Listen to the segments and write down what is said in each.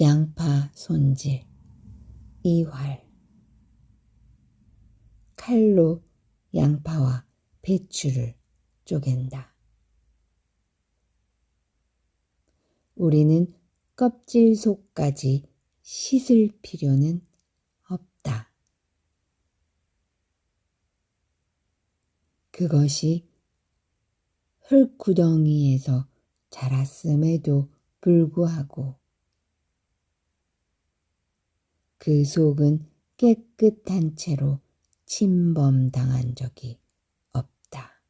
양파 손질 이활 칼로 양파와 배추를 쪼갠다. 우리는 껍질 속까지 씻을 필요는 없다. 그것이 흙구덩이에서 자랐음에도 불구하고 그 속은 깨끗한 채로 침범당한 적이 없다.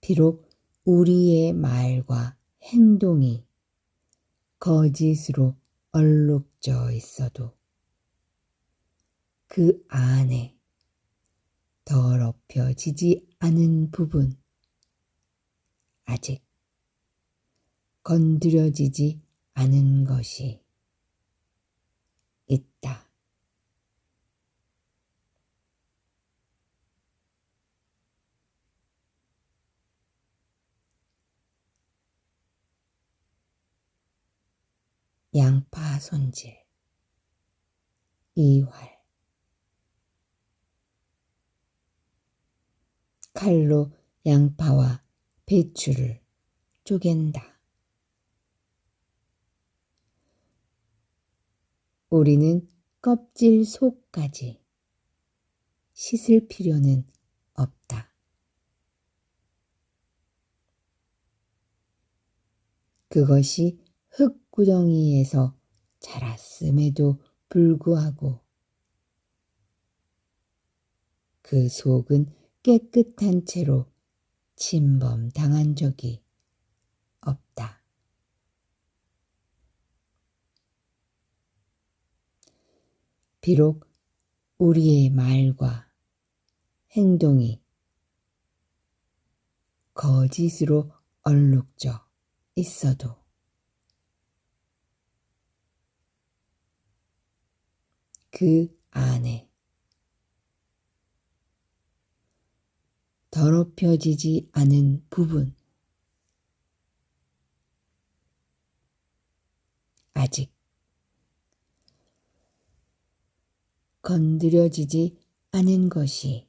비록 우리의 말과 행동이 거짓으로 얼룩져 있어도 그 안에 더럽혀지지 않은 부분, 아직 건드려지지 않은 것이 있다. 양파 손질 이활 칼로 양파와 배추를 쪼갠다. 우리는 껍질 속까지 씻을 필요는 없다. 그것이 흙구덩이에서 자랐음에도 불구하고 그 속은 깨끗한 채로 침범당한 적이 없다. 비록 우리의 말과 행동이 거짓으로 얼룩져 있어도 그 안에 더럽혀지지 않은 부분, 아직 건드려지지 않은 것이.